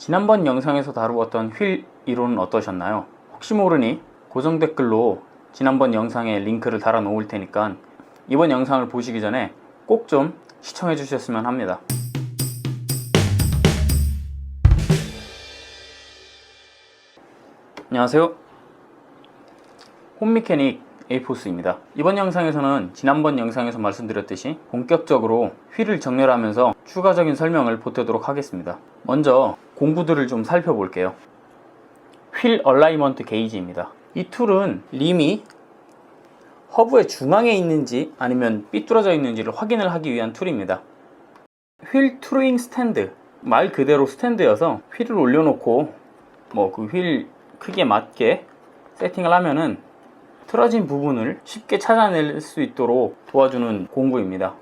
지난번 영상에서 다루었던 휠 이론은 어떠셨나요? 혹시 모르니 고정 댓글로 지난번 영상에 링크를 달아 놓을 테니까 이번 영상을 보시기 전에 꼭 좀 시청해 주셨으면 합니다. 안녕하세요. 홈미케닉 에이포스입니다. 이번 영상에서는 지난번 영상에서 말씀드렸듯이 본격적으로 휠을 정렬하면서 추가적인 설명을 보태도록 하겠습니다. 먼저 공구들을 좀 살펴볼게요. 휠 얼라이먼트 게이지입니다. 이 툴은 림이 허브의 중앙에 있는지 아니면 삐뚤어져 있는지를 확인을 하기 위한 툴입니다. 휠 트루잉 스탠드 말 그대로 스탠드여서 휠을 올려놓고 뭐 그 휠 크기에 맞게 세팅을 하면은 틀어진 부분을 쉽게 찾아낼 수 있도록 도와주는 공구입니다.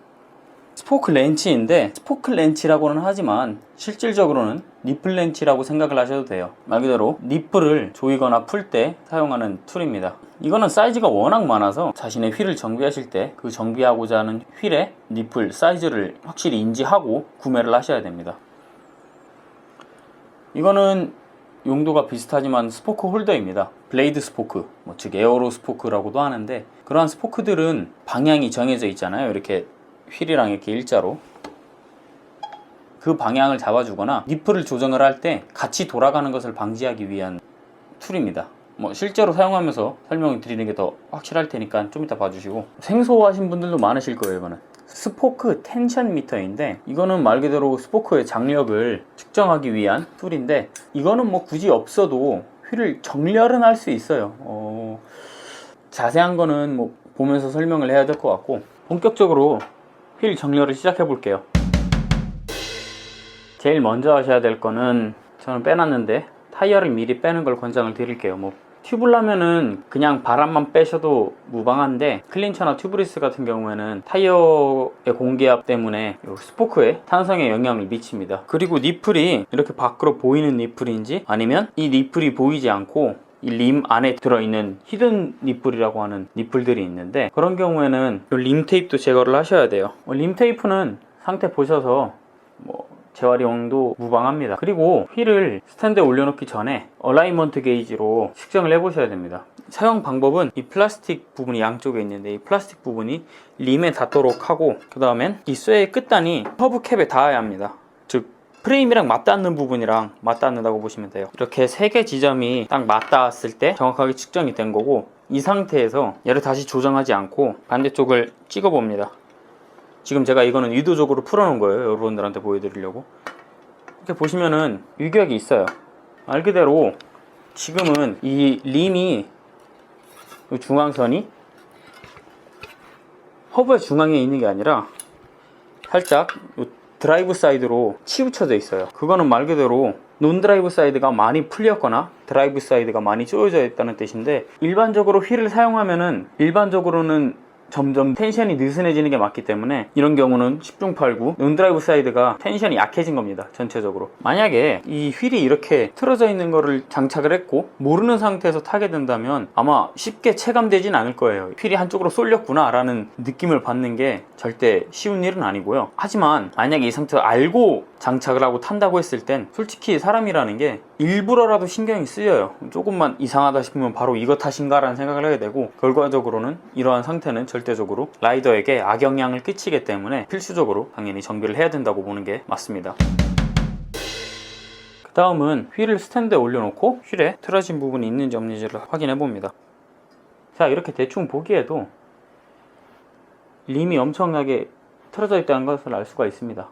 스포크 렌치인데 스포크 렌치라고는 하지만 실질적으로는 니플 렌치라고 생각을 하셔도 돼요. 말 그대로 니플을 조이거나 풀 때 사용하는 툴입니다. 이거는 사이즈가 워낙 많아서 자신의 휠을 정비하실 때 그 정비하고자 하는 휠의 니플 사이즈를 확실히 인지하고 구매를 하셔야 됩니다. 이거는 용도가 비슷하지만 스포크 홀더입니다. 블레이드 스포크, 뭐 즉 에어로 스포크라고도 하는데 그러한 스포크들은 방향이 정해져 있잖아요. 이렇게 휠이랑 이렇게 일자로 그 방향을 잡아주거나 니플을 조정을 할 때 같이 돌아가는 것을 방지하기 위한 툴입니다. 뭐 실제로 사용하면서 설명을 드리는 게 더 확실할 테니까 좀 이따 봐주시고. 생소하신 분들도 많으실 거예요 이거는 스포크 텐션 미터인데 이거는 말 그대로 스포크의 장력을 측정하기 위한 툴인데 이거는 뭐 굳이 없어도 휠을 정렬은 할 수 있어요. 어, 자세한 거는 뭐 보면서 설명을 해야 될 것 같고 본격적으로 휠 정렬을 시작해 볼게요. 제일 먼저 하셔야 될 거는 저는 빼놨는데 타이어를 미리 빼는 걸 권장을 드릴게요. 뭐 튜블라면은 그냥 바람만 빼셔도 무방한데 클린처나 튜브리스 같은 경우에는 타이어의 공기압 때문에 요 스포크에 탄성에 영향을 미칩니다. 그리고 니플이 이렇게 밖으로 보이는 니플인지 아니면 이 니플이 보이지 않고 이 림 안에 들어있는 히든 니플이라고 하는 니플들이 있는데 그런 경우에는 이림 테이프도 제거를 하셔야 돼요 어, 림 테이프는 상태 보셔서 뭐 재활용도 무방합니다. 그리고 휠을 스탠드에 올려놓기 전에 얼라이먼트 게이지로 측정을 해보셔야 됩니다. 사용 방법은 이 플라스틱 부분이 양쪽에 있는데 이 플라스틱 부분이 림에 닿도록 하고 그 다음엔 이 쇠의 끝단이 허브 캡에 닿아야 합니다. 즉 프레임이랑 맞닿는 부분이랑 맞닿는다고 보시면 돼요. 이렇게 세 개 지점이 딱 맞닿았을 때 정확하게 측정이 된 거고 이 상태에서 얘를 다시 조정하지 않고 반대쪽을 찍어 봅니다. 지금 제가 이거는 의도적으로 풀어놓은 거예요. 여러분들한테 보여드리려고. 이렇게 보시면은 유격이 있어요. 말 그대로 지금은 이 림이 이 중앙선이 허브의 중앙에 있는 게 아니라 살짝 이 드라이브 사이드로 치우쳐져 있어요. 그거는 말 그대로 논 드라이브 사이드가 많이 풀렸거나 드라이브 사이드가 많이 쪼여져 있다는 뜻인데 일반적으로 휠을 사용하면은 일반적으로는 점점 텐션이 느슨해지는 게 맞기 때문에 이런 경우는 10중 8구 논드라이브 사이드가 텐션이 약해진 겁니다 전체적으로. 만약에 이 휠이 이렇게 틀어져 있는 거를 장착을 했고 모르는 상태에서 타게 된다면 아마 쉽게 체감되진 않을 거예요. 휠이 한쪽으로 쏠렸구나 라는 느낌을 받는 게 절대 쉬운 일은 아니고요. 하지만 만약에 이 상태를 알고 장착을 하고 탄다고 했을 땐 솔직히 사람이라는 게 일부러라도 신경이 쓰여요. 조금만 이상하다 싶으면 바로 이거 탓인가 라는 생각을 하게 되고 결과적으로는 이러한 상태는 절 대적으로 라이더에게 악영향을 끼치기 때문에 필수적으로 당연히 정비를 해야 된다고 보는 게 맞습니다 그 다음은 휠을 스탠드에 올려놓고 휠에 틀어진 부분이 있는지 없는지를 확인해 봅니다 자 이렇게 대충 보기에도 림이 엄청나게 틀어져 있다는 것을 알 수가 있습니다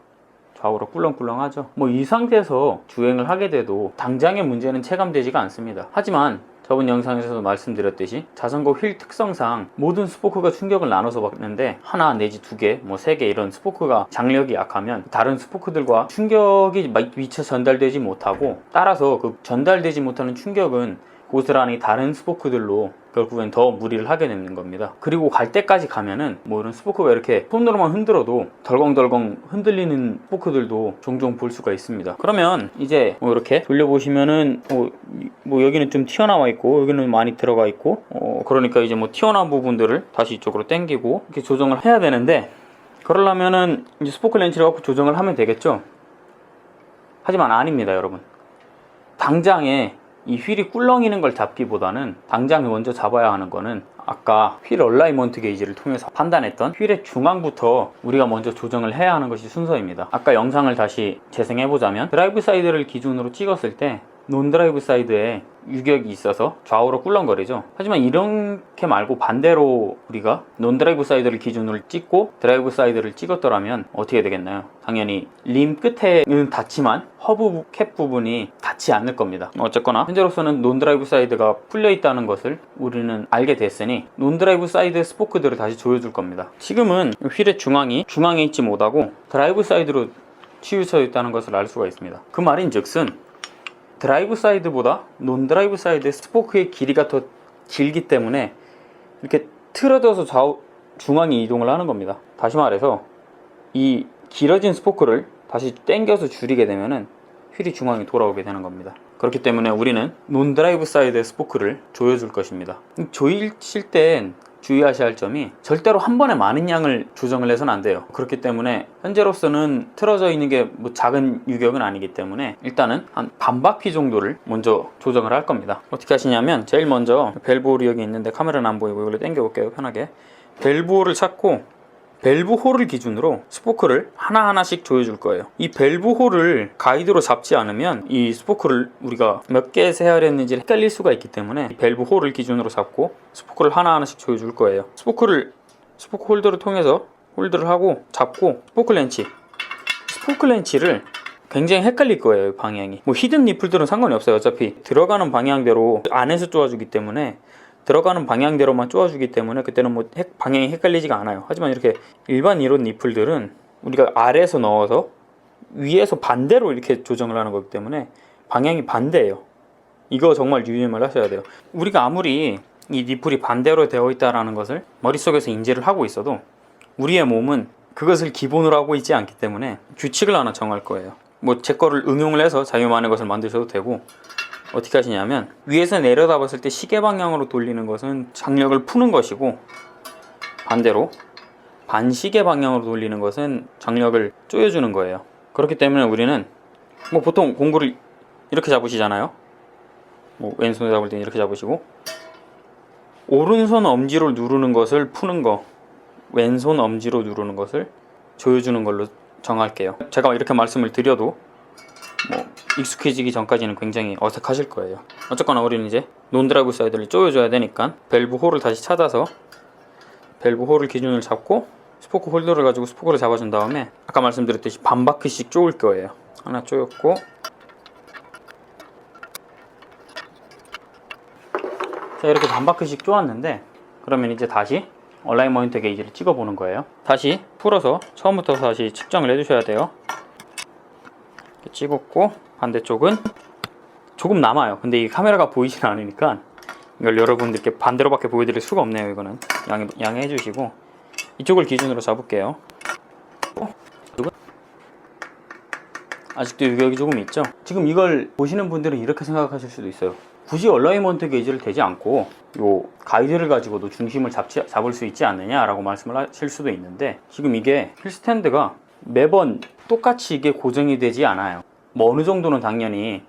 좌우로 꿀렁꿀렁하죠. 뭐 이 상태에서 주행을 하게 돼도 당장의 문제는 체감되지가 않습니다. 하지만 저번 영상에서도 말씀드렸듯이 자전거 휠 특성상 모든 스포크가 충격을 나눠서 봤는데 하나 내지 두 개, 뭐 세 개 이런 스포크가 장력이 약하면 다른 스포크들과 충격이 미처 전달되지 못하고 따라서 그 전달되지 못하는 충격은 고스란히 다른 스포크들로 결국엔 더 무리를 하게 되는 겁니다. 그리고 갈 때까지 가면은 뭐 이런 스포크가 이렇게 손으로만 흔들어도 덜컹덜컹 흔들리는 스포크들도 종종 볼 수가 있습니다. 그러면 이제 뭐 이렇게 돌려보시면은 뭐, 뭐 여기는 좀 튀어나와 있고 여기는 많이 들어가 있고 어 그러니까 이제 뭐 튀어나온 부분들을 다시 이쪽으로 당기고 이렇게 조정을 해야 되는데 그러려면은 이제 스포크 렌치를 갖고 조정을 하면 되겠죠. 하지만 아닙니다, 여러분. 당장에 이 휠이 꿀렁이는 걸 잡기보다는 당장에 먼저 잡아야 하는 거는 아까 휠 얼라이먼트 게이지를 통해서 판단했던 휠의 중앙부터 우리가 먼저 조정을 해야 하는 것이 순서입니다. 아까 영상을 다시 재생해 보자면 드라이브 사이드를 기준으로 찍었을 때 논드라이브 사이드에 유격이 있어서 좌우로 꿀렁거리죠. 하지만 이렇게 말고 반대로 우리가 논드라이브 사이드를 기준으로 찍고 드라이브 사이드를 찍었더라면 어떻게 되겠나요? 당연히 림 끝에는 닿지만 허브 캡 부분이 닿지 않을 겁니다. 어쨌거나 현재로서는 논드라이브 사이드가 풀려 있다는 것을 우리는 알게 됐으니 논드라이브 사이드 스포크들을 다시 조여줄 겁니다. 지금은 휠의 중앙이 중앙에 있지 못하고 드라이브 사이드로 치우쳐 있다는 것을 알 수가 있습니다. 그 말인 즉슨 드라이브 사이드보다 논 드라이브 사이드의 스포크의 길이가 더 길기 때문에 이렇게 틀어져서 좌우 중앙이 이동을 하는 겁니다. 다시 말해서 이 길어진 스포크를 다시 당겨서 줄이게 되면은 휠이 중앙에 돌아오게 되는 겁니다. 그렇기 때문에 우리는 논 드라이브 사이드의 스포크를 조여줄 것입니다. 조이실 땐 주의하셔야 할 점이 절대로 한 번에 많은 양을 조정을 해서는 안 돼요. 그렇기 때문에 현재로서는 틀어져 있는 게 뭐 작은 유격은 아니기 때문에 일단은 한 반 바퀴 정도를 먼저 조정을 할 겁니다. 어떻게 하시냐면 제일 먼저 밸브 홀이 여기 있는데 카메라는 안 보이고 이걸로 당겨 볼게요. 편하게. 밸브 홀을 찾고 밸브 홀을 기준으로 스포크를 하나하나씩 조여줄 거예요. 이 밸브 홀을 가이드로 잡지 않으면 이 스포크를 우리가 몇 개 세열했는지 헷갈릴 수가 있기 때문에 이 밸브 홀을 기준으로 잡고 스포크를 하나하나씩 조여줄 거예요. 스포크를 스포크 홀더를 통해서 홀드를 하고 잡고 스포크 렌치 스포크 렌치를 굉장히 헷갈릴 거예요 방향이 뭐 히든 니플들은 상관이 없어요 어차피 들어가는 방향대로 안에서 쪼아주기 때문에 들어가는 방향대로만 쪼아주기 때문에 그때는 뭐 헷- 방향이 헷갈리지가 않아요. 하지만 이렇게 일반 이론 니플들은 우리가 아래에서 넣어서 위에서 반대로 이렇게 조정을 하는 거기 때문에 방향이 반대예요. 이거 정말 유념을 하셔야 돼요. 우리가 아무리 이 니플이 반대로 되어 있다라는 것을 머릿속에서 인지를 하고 있어도 우리의 몸은 그것을 기본으로 하고 있지 않기 때문에 규칙을 하나 정할 거예요. 뭐 제 거를 응용을 해서 자유만의 것을 만드셔도 되고 어떻게 하시냐면 위에서 내려다 봤을 때 시계 방향으로 돌리는 것은 장력을 푸는 것이고 반대로 반시계 방향으로 돌리는 것은 장력을 조여주는 거예요. 그렇기 때문에 우리는 뭐 보통 공구를 이렇게 잡으시잖아요. 뭐 왼손에 잡을 때 이렇게 잡으시고 오른손 엄지로 누르는 것을 푸는 거 왼손 엄지로 누르는 것을 조여주는 걸로 정할게요. 제가 이렇게 말씀을 드려도 뭐 익숙해지기 전까지는 굉장히 어색하실 거예요. 어쨌거나 우리는 이제 논드라이브 사이드를 조여줘야 되니까 밸브 홀을 다시 찾아서 밸브 홀을 기준을 잡고 스포크 홀더를 가지고 스포크를 잡아준 다음에 아까 말씀드렸듯이 반 바퀴씩 쪼을 거예요. 하나 쪼였고 자 이렇게 반 바퀴씩 쪼았는데 그러면 이제 다시 얼라이먼트 게이지를 찍어 보는 거예요. 다시 풀어서 처음부터 다시 측정을 해 주셔야 돼요. 찍었고 반대쪽은 조금 남아요. 근데 이 카메라가 보이진 않으니까 이걸 여러분들께 반대로밖에 보여드릴 수가 없네요. 이거는 양해, 양해해 주시고 이쪽을 기준으로 잡을게요. 아직도 유격이 조금 있죠? 지금 이걸 보시는 분들은 이렇게 생각하실 수도 있어요. 굳이 얼라이먼트 게이지를 대지 않고 요 가이드를 가지고도 중심을 잡지, 잡을 수 있지 않느냐라고 말씀을 하실 수도 있는데 지금 이게 휠 스탠드가 매번 똑같이 이게 고정이 되지 않아요. 뭐 어느 정도는 당연히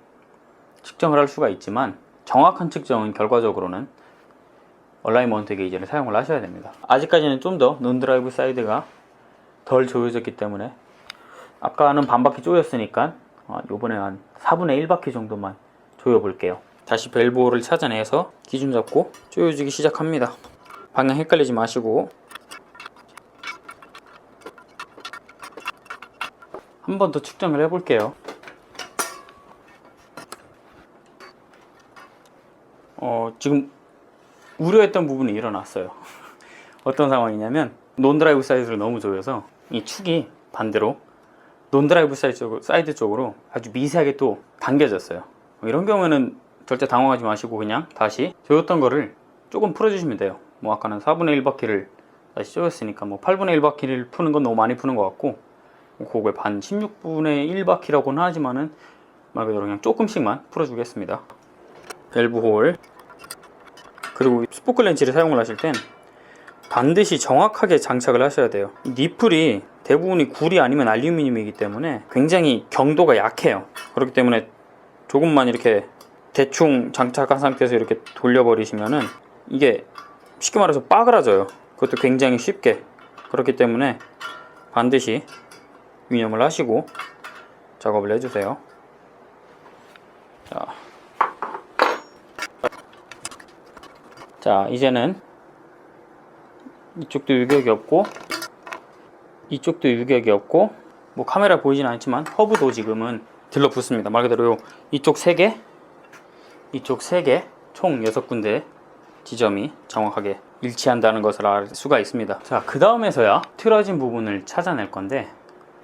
측정을 할 수가 있지만 정확한 측정은 결과적으로는 얼라이먼트 게이지를 사용을 하셔야 됩니다. 아직까지는 좀 더 논드라이브 사이드가 덜 조여졌기 때문에 아까는 반바퀴 조였으니까 어, 요번에 한 4분의 1바퀴 정도만 조여 볼게요. 다시 벨보를 찾아내서 기준 잡고 조여주기 시작합니다. 방향 헷갈리지 마시고 한 번 더 측정을 해볼게요. 어, 지금 우려했던 부분이 일어났어요. 어떤 상황이냐면 논드라이브 사이드를 너무 조여서 이 축이 반대로 논드라이브 사이드, 쪽으로 아주 미세하게 또 당겨졌어요. 뭐 이런 경우에는 절대 당황하지 마시고 그냥 다시 조였던 거를 조금 풀어주시면 돼요. 뭐 아까는 4분의 1바퀴를 다시 조였으니까 뭐 8분의 1바퀴를 푸는 건 너무 많이 푸는 것 같고 그거에 반 16분의 1바퀴라고는 하지만은 말 그대로 그냥 조금씩만 풀어주겠습니다. 밸브 홀 그리고 스포크 렌치를 사용을 하실 땐 반드시 정확하게 장착을 하셔야 돼요. 이 니플이 대부분이 구리 아니면 알루미늄이기 때문에 굉장히 경도가 약해요. 그렇기 때문에 조금만 이렇게 대충 장착한 상태에서 이렇게 돌려버리시면은 이게 쉽게 말해서 빠그라져요. 그것도 굉장히 쉽게. 그렇기 때문에 반드시 유념을 하시고 작업을 해주세요. 자, 자 이제는 이쪽도 유격이 없고 이쪽도 유격이 없고 뭐 카메라 보이진 않지만 허브도 지금은 들러붙습니다. 말 그대로 요 이쪽 3개 이쪽 3개 총 6군데 지점이 정확하게 일치한다는 것을 알 수가 있습니다. 자, 그 다음에서야 틀어진 부분을 찾아낼 건데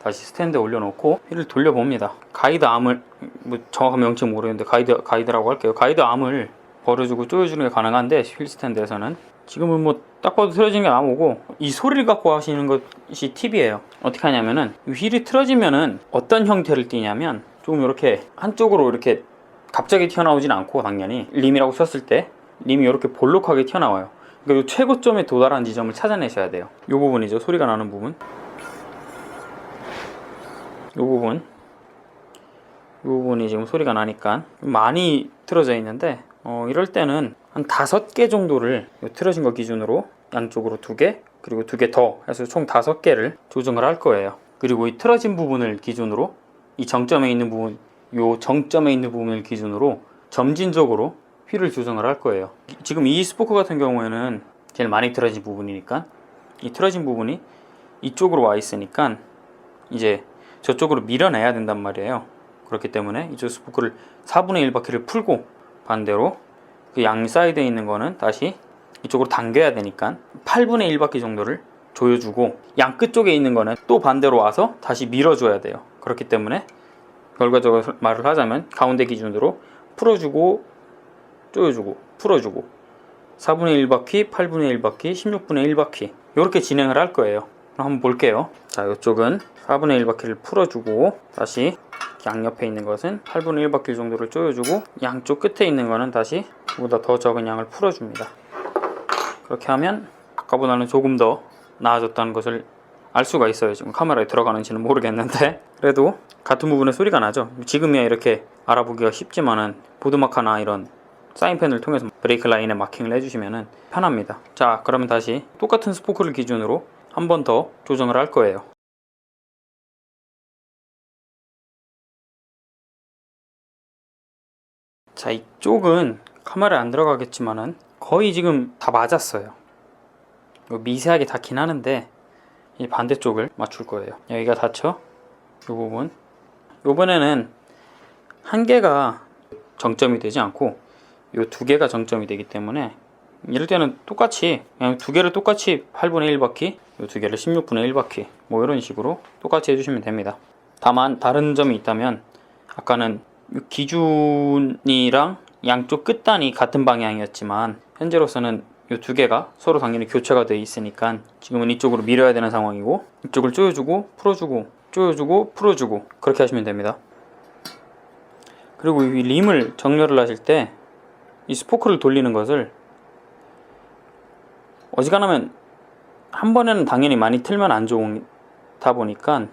다시 스탠드에 올려놓고 휠을 돌려봅니다. 가이드 암을 뭐 정확한 명칭 모르겠는데 가이드 가이드라고 할게요. 가이드 암을 벌어주고 조여주는 게 가능한데 휠 스탠드에서는 지금은 뭐 딱 봐도 틀어지는 게 나오고 이 소리를 갖고 하시는 것이 팁이에요. 어떻게 하냐면은 이 휠이 틀어지면은 어떤 형태를 띠냐면 조금 이렇게 한쪽으로 이렇게 갑자기 튀어나오진 않고 당연히 림이라고 썼을 때 림이 이렇게 볼록하게 튀어나와요. 그러니까 이 최고점에 도달한 지점을 찾아내셔야 돼요. 이 부분이죠. 소리가 나는 부분. 이 부분. 이 부분이 지금 소리가 나니까 많이 틀어져 있는데 어, 이럴 때는 한 다섯 개 정도를 이 틀어진 거 기준으로 양쪽으로 두 개, 그리고 두 개 더 해서 총 다섯 개를 조정을 할 거예요. 그리고 이 틀어진 부분을 기준으로 이 정점에 있는 부분, 요 정점에 있는 부분을 기준으로 점진적으로 휠을 조정을 할 거예요. 지금 이 스포크 같은 경우에는 제일 많이 틀어진 부분이니까 이 틀어진 부분이 이쪽으로 와 있으니까 이제 저쪽으로 밀어내야 된단 말이에요. 그렇기 때문에 이쪽 스포크를 4분의 1 바퀴를 풀고 반대로 그 양 사이드에 있는 거는 다시 이쪽으로 당겨야 되니까 8분의 1 바퀴 정도를 조여주고 양 끝 쪽에 있는 거는 또 반대로 와서 다시 밀어줘야 돼요. 그렇기 때문에 결과적으로 말을 하자면 가운데 기준으로 풀어주고 조여주고 풀어주고 4분의 1바퀴, 8분의 1바퀴, 16분의 1바퀴 이렇게 진행을 할 거예요. 한번 볼게요. 자, 이쪽은 4분의 1 바퀴를 풀어주고 다시 양옆에 있는 것은 8분의 1 바퀴 정도를 조여주고 양쪽 끝에 있는 거는 다시 그보다 더 적은 양을 풀어줍니다. 그렇게 하면 아까보다는 조금 더 나아졌다는 것을 알 수가 있어요. 지금 카메라에 들어가는지는 모르겠는데 그래도 같은 부분에 소리가 나죠. 지금이야 이렇게 알아보기가 쉽지만은 보드마카나 이런 사인펜을 통해서 브레이크 라인에 마킹을 해주시면 편합니다. 자, 그러면 다시 똑같은 스포크를 기준으로 한 번 더 조정을 할 거예요. 자, 이쪽은 카메라에 안 들어가겠지만은 거의 지금 다 맞았어요. 미세하게 닿긴 하는데 이 반대쪽을 맞출 거예요. 여기가 닿죠? 이 부분. 요번에는 한 개가 정점이 되지 않고 요두 개가 정점이 되기 때문에 이럴 때는 똑같이 그냥 두 개를 똑같이 8분의 1바퀴 요두 개를 16분의 1바퀴 뭐 이런 식으로 똑같이 해주시면 됩니다. 다만 다른 점이 있다면 아까는 요 기준이랑 양쪽 끝단이 같은 방향이었지만 현재로서는 요두 개가 서로 당연히 교체가 되어 있으니까 지금은 이쪽으로 밀어야 되는 상황이고 이쪽을 조여주고 풀어주고 조여주고 풀어주고 그렇게 하시면 됩니다. 그리고 이 림을 정렬을 하실 때 이 스포크를 돌리는 것을 어지간하면 한 번에는 당연히 많이 틀면 안 좋다 보니까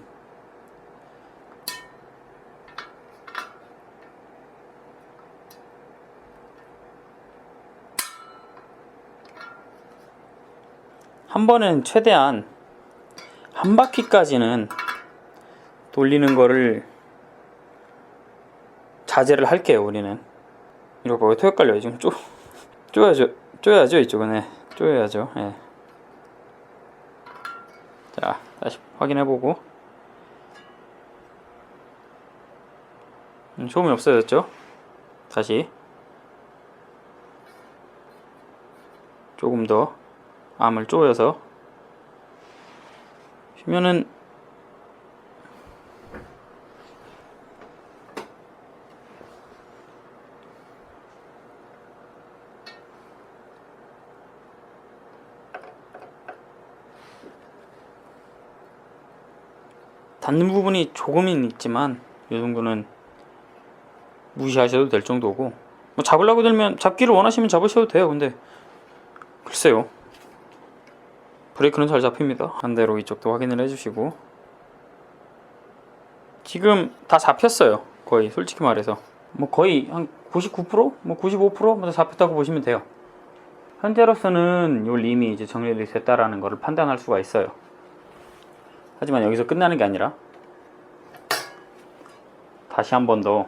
한 번은 최대한 한 바퀴까지는 돌리는 거를 자제를 할게요 우리는 이거 왜 헷갈려요 지금 쪼 쪼야죠 쪼야죠 이쪽은 네. 쪼여야죠. 예. 자 다시 확인해보고. 음, 소음이 없어졌죠? 다시. 조금 더 암을 쪼여서. 쉬면은 닿는 부분이 조금은 있지만 이 정도는 무시하셔도 될 정도고 뭐 잡으려고 들면 잡기를 원하시면 잡으셔도 돼요 근데 글쎄요 브레이크는 잘 잡힙니다 반대로 이쪽도 확인을 해주시고 지금 다 잡혔어요 거의 솔직히 말해서 뭐 거의 한 99%? 뭐 95%? 잡혔다고 보시면 돼요. 현재로서는 요 림이 이제 정렬이 됐다라는 것을 판단할 수가 있어요. 하지만 여기서 끝나는 게 아니라 다시 한 번 더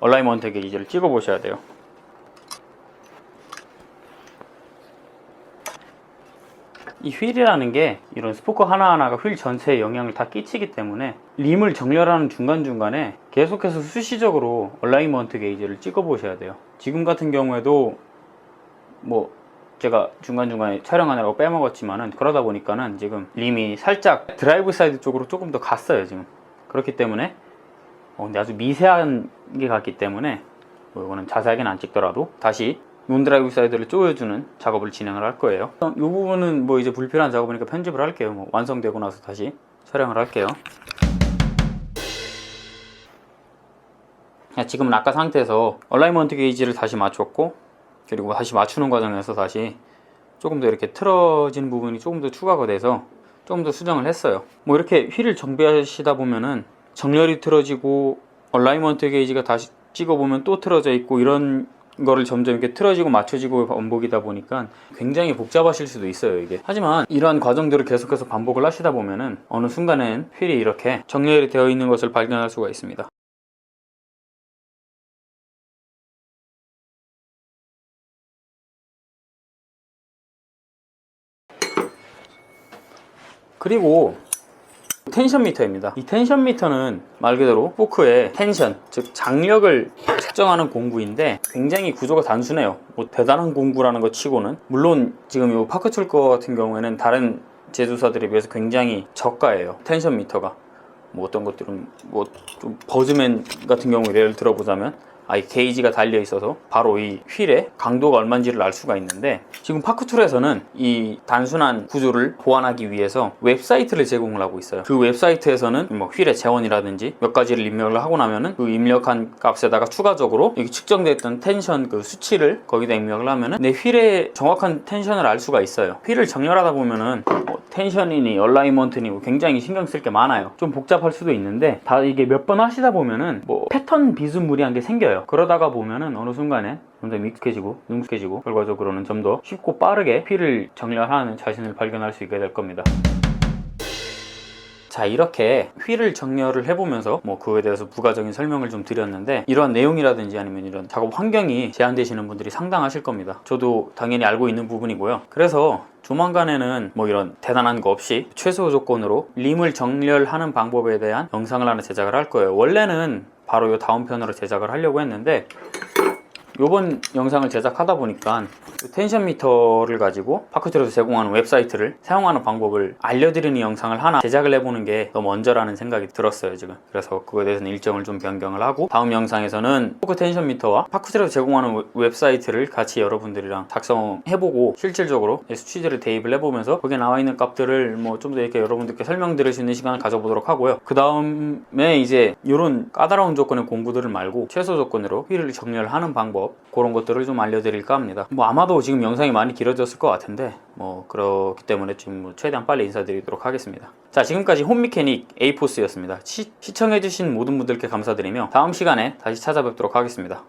얼라이먼트 게이지를 찍어 보셔야 돼요. 이 휠이라는 게 이런 스포커 하나하나가 휠 전체에 영향을 다 끼치기 때문에 림을 정렬하는 중간중간에 계속해서 수시적으로 얼라이먼트 게이지를 찍어 보셔야 돼요. 지금 같은 경우에도 뭐 제가 중간중간에 촬영하느라고 빼먹었지만은 그러다 보니까는 지금 림이 살짝 드라이브 사이드 쪽으로 조금 더 갔어요 지금. 그렇기 때문에 어, 근데 아주 미세한 게 같기 때문에 뭐 이거는 자세하게는 안 찍더라도 다시 논드라이브 사이드를 조여주는 작업을 진행을 할 거예요. 이 부분은 뭐 이제 불필요한 작업이니까 편집을 할게요. 뭐 완성되고 나서 다시 촬영을 할게요. 자, 지금은 아까 상태에서 얼라이먼트 게이지를 다시 맞췄고 그리고 다시 맞추는 과정에서 다시 조금 더 이렇게 틀어진 부분이 조금 더 추가가 돼서 조금 더 수정을 했어요. 뭐 이렇게 휠을 정비하시다 보면은 정렬이 틀어지고 얼라이먼트 게이지가 다시 찍어보면 또 틀어져 있고 이런 거를 점점 이렇게 틀어지고 맞춰지고 반복이다 보니까 굉장히 복잡하실 수도 있어요 이게 하지만 이러한 과정들을 계속해서 반복을 하시다 보면은 어느 순간엔 휠이 이렇게 정렬이 되어 있는 것을 발견할 수가 있습니다 그리고 텐션 미터입니다. 이 텐션 미터는 말 그대로 포크의 텐션, 즉 장력을 측정하는 공구인데 굉장히 구조가 단순해요. 뭐 대단한 공구라는 것 치고는 물론 지금 이 파크출 거 같은 경우에는 다른 제조사들에 비해서 굉장히 저가예요. 텐션 미터가 뭐 어떤 것들은 뭐 좀 버즈맨 같은 경우 예를 들어보자면 아이 게이지가 달려 있어서 바로 이 휠의 강도가 얼마인지를 알 수가 있는데 지금 파크툴에서는 이 단순한 구조를 보완하기 위해서 웹사이트를 제공을 하고 있어요. 그 웹사이트에서는 뭐 휠의 재원이라든지 몇 가지를 입력을 하고 나면은 그 입력한 값에다가 추가적으로 여기 측정됐던 텐션 그 수치를 거기다 입력을 하면은 내 휠의 정확한 텐션을 알 수가 있어요. 휠을 정렬하다 보면은 뭐 텐션이니 얼라이먼트니 뭐 굉장히 신경 쓸 게 많아요. 좀 복잡할 수도 있는데 다 이게 몇 번 하시다 보면은 뭐 패턴 비스무리한 게 생겨요. 그러다가 보면은 어느 순간에 좀더 익숙해지고 능숙해지고 결과적으로는 좀 더 쉽고 빠르게 휠을 정렬하는 자신을 발견할 수 있게 될 겁니다. 자 이렇게 휠을 정렬을 해보면서 뭐 그거에 대해서 부가적인 설명을 좀 드렸는데 이러한 내용이라든지 아니면 이런 작업 환경이 제한되시는 분들이 상당하실 겁니다. 저도 당연히 알고 있는 부분이고요. 그래서 조만간에는 뭐 이런 대단한 거 없이 최소 조건으로 림을 정렬하는 방법에 대한 영상을 하나 제작을 할 거예요. 원래는 바로 이 다음 편으로 제작을 하려고 했는데 요번 영상을 제작하다 보니까 이 텐션 미터를 가지고 파크트에서 제공하는 웹사이트를 사용하는 방법을 알려드리는 영상을 하나 제작을 해보는 게더 먼저라는 생각이 들었어요 지금. 그래서 그거에 대해서는 일정을 좀 변경을 하고 다음 영상에서는 포크 텐션 미터와 파크트에서 제공하는 웹- 웹사이트를 같이 여러분들이랑 작성해보고 실질적으로 수치들을 대입을 해보면서 거기에 나와 있는 값들을 뭐 좀 더 이렇게 여러분들께 설명 드릴 수 있는 시간을 가져보도록 하고요. 그 다음에 이제 이런 까다로운 조건의 공부들을 말고 최소 조건으로 휠을 정렬하는 방법 그런 것들을 좀 알려드릴까 합니다. 뭐 아마도 지금 영상이 많이 길어졌을 것 같은데 뭐 그렇기 때문에 지금 뭐 최대한 빨리 인사드리도록 하겠습니다. 자 지금까지 홈미케닉 에이포스였습니다. 시, 시청해주신 모든 분들께 감사드리며 다음 시간에 다시 찾아뵙도록 하겠습니다.